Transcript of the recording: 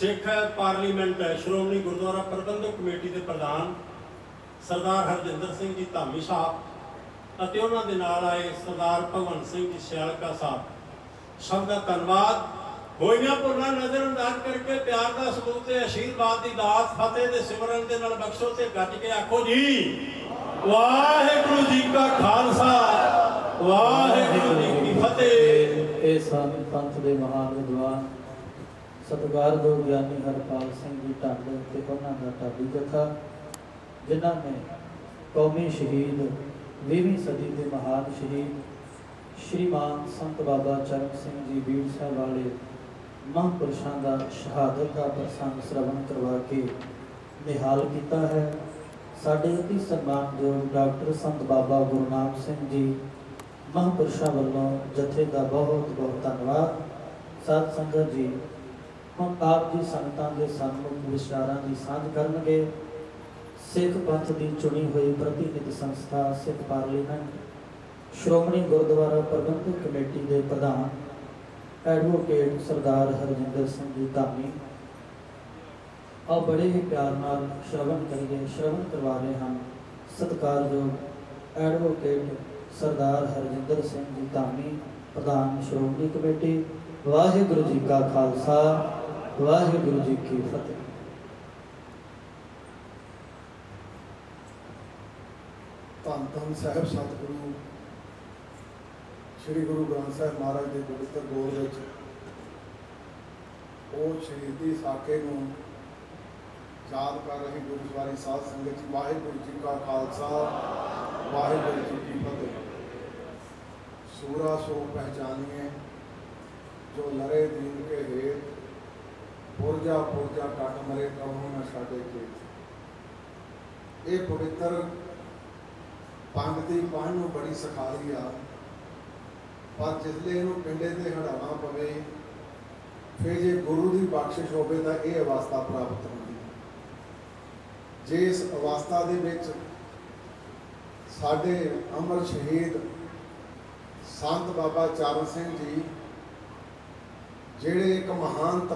ਸਿੱਖ parliament Shiromani Gurdwara ਪ੍ਰਬੰਧਕ committee ਦੇ ਪ੍ਰਧਾਨ ਸਰਦਾਰ ਹਰਜਿੰਦਰ ਸਿੰਘ ਜੀ ਧਾਮੀ ਸਾਹਿਬ ਅਤੇ ਉਹਨਾਂ ਦੇ ਨਾਲ ਆਏ ਸਰਦਾਰ ਭਗਵੰਤ ਸਿੰਘ ਜੀ ਸਿਆਲਕਾ ਸਾਹਿਬ। ਸਭ ਦਾ ਧੰਨਵਾਦ। ਹੋਈਆਂ ਭੁੱਲਾਂ ਨਜ਼ਰ ਅੰਦਾਜ਼ ਕਰਕੇ ਪਿਆਰ ਦਾ ਸਬੂਤ ਤੇ ਆਸ਼ੀਰਵਾਦ ਦੀ ਦਾਤ ਫਤਿਹ ਦੇ ਸਿਮਰਨ ਦੇ ਨਾਲ ਬਖਸ਼ੋ ਤੇ ਗੱਜ ਕੇ ਆਖੋ ਜੀ। ਵਾਹਿਗੁਰੂ ਜੀ ਕਾ ਖਾਲਸਾ। ਵਾਹਿਗੁਰੂ ਜੀ ਕੀ ਫਤਿਹ। ਇਹ ਸਾਧ ਪੰਥ ਦੇ ਮਹਾਨ ਵਿਦਵਾਨ ਸਤਿਕਾਰ ਸਤਿਕਾਰਯੋਗ ਗਿਆਨੀ ਹਰਪਾਲ ਸਿੰਘ ਜੀ ਢੰਗ ਤੇ ਉਹਨਾਂ ਦਾ ਢਾਬੀ ਜਥਾ, ਜਿਨ੍ਹਾਂ ਨੇ ਕੌਮੀ ਸ਼ਹੀਦ 20ਵੀਂ ਸਦੀ ਦੇ ਮਹਾਨ ਸ਼ਹੀਦ ਸ਼੍ਰੀਮਾਨ ਸੰਤ ਬਾਬਾ ਚਰਨ ਸਿੰਘ ਜੀ ਬੀੜ ਸਾਹਿਬ ਵਾਲੇ ਮਹਾਂਪੁਰਸ਼ਾਂ ਦਾ ਸ਼ਹਾਦਤ ਦਾ ਪ੍ਰਸੰਗ ਸ਼ਰਵਣ ਕਰਵਾ ਕੇ ਨਿਹਾਲ ਕੀਤਾ ਹੈ। ਸਾਡੇ ਅਤੀ ਸਨਮਾਨਯੋਗ ਡਾਕਟਰ ਸੰਤ ਬਾਬਾ ਗੁਰਨਾਮ ਸਿੰਘ ਜੀ, ਮਹਾਂਪੁਰਸ਼ਾਂ ਵੱਲੋਂ ਜਥੇ ਦਾ ਬਹੁਤ ਬਹੁਤ ਧੰਨਵਾਦ। ਸਾਧ ਸੰਗਤ ਜੀ ਹੁਣ ਆਪ ਜੀ ਸੰਗਤਾਂ ਦੇ ਸਨਮੁਖ ਵਿਚਾਰਾਂ ਦੀ ਸਾਂਝ ਕਰਨਗੇ। ਸਿੱਖ ਪੰਥ ਦੀ ਚੁਣੀ ਹੋਈ ਪ੍ਰਤੀਨਿਧ ਸੰਸਥਾ ਸਿੱਖ ਪਾਰਲੀਮੈਂਟ, ਸ਼੍ਰੋਮਣੀ ਗੁਰਦੁਆਰਾ ਪ੍ਰਬੰਧਕ ਕਮੇਟੀ ਦੇ ਪ੍ਰਧਾਨ, ਐਡਵੋਕੇਟ ਸਰਦਾਰ ਹਰਜਿੰਦਰ ਸਿੰਘ ਜੀ ਧਾਮੀ। ਆ ਬੜੇ ਹੀ ਪਿਆਰ ਨਾਲ ਸ਼ਰਵਣ ਕਰੀਏ, ਸ਼ਰਵਣ ਕਰਵਾ ਰਹੇ ਹਨ ਸਤਿਕਾਰਯੋਗ ਐਡਵੋਕੇਟ ਸਰਦਾਰ ਹਰਜਿੰਦਰ ਸਿੰਘ ਜੀ ਧਾਮੀ ਪ੍ਰਧਾਨ ਸ਼੍ਰੋਮਣੀ ਕਮੇਟੀ, ਵਾਹਿਗੁਰੂ ਜੀ ਕਾ ਖਾਲਸਾ। ਵਾਹਿਗੁਰੂ ਜੀ ਕੀ ਫਤਿਹ। ਧੰਨ ਧੰਨ ਸਾਹਿਬ, ਸਤਿਗੁਰੂ, ਸ੍ਰੀ ਗੁਰੂ ਗ੍ਰੰਥ ਸਾਹਿਬ ਮਹਾਰਾਜ ਦੇ ਪਵਿੱਤਰ ਗੋਰ ਵਿੱਚ ਉਹ ਸ਼ਹੀਦੀ ਸਾਕੇ ਨੂੰ ਯਾਦ ਕਰ ਰਹੇ ਗੁਰਦੁਆਰੀ ਸਾਧ ਸੰਗਤ ਜੀ, ਵਾਹਿਗੁਰੂ ਜੀ ਕਾ ਖਾਲਸਾ, ਵਾਹਿਗੁਰੂ ਜੀ ਕੀ ਫਤਿਹ। ਸੂਰਾ ਸੋ ਪਹਿਚਾਨੀਏ, ਜੋ ਲਰੇ ਦੀਨ ਪੁਰਜਾ ਪੁਰਜਾ ਕੱਟ ਮਰੇ, ਕਹੋ ਨਾ ਸਾਡੇ ਕੇ। ਇਹ ਪਵਿੱਤਰ ਪੰਗਤੀ ਪੜ੍ਹਨ ਨੂੰ ਬੜੀ ਸਖਾਲੀ ਆ। ਪਰ ਜਿਸਲੇ ਇਹਨੂੰ ਪਿੰਡੇ ਤੇ ਹਟਾਉਣਾ ਪਵੇ, ਫਿਰ ਜੇ ਗੁਰੂ ਦੀ ਬਖਸ਼ਿਸ਼ ਹੋਵੇ ਤਾਂ ਇਹ ਅਵਸਥਾ ਪ੍ਰਾਪਤ ਹੁੰਦੀ ਜੇ ਇਸ ਅਵਸਥਾ ਦੇ ਵਿੱਚ ਸਾਡੇ ਅਮਰ ਸ਼ਹੀਦ ਸੰਤ ਬਾਬਾ ਚਰਨ ਸਿੰਘ ਜੀ, ਜਿਹੜੇ ਇੱਕ ਮਹਾਨ ਤਪ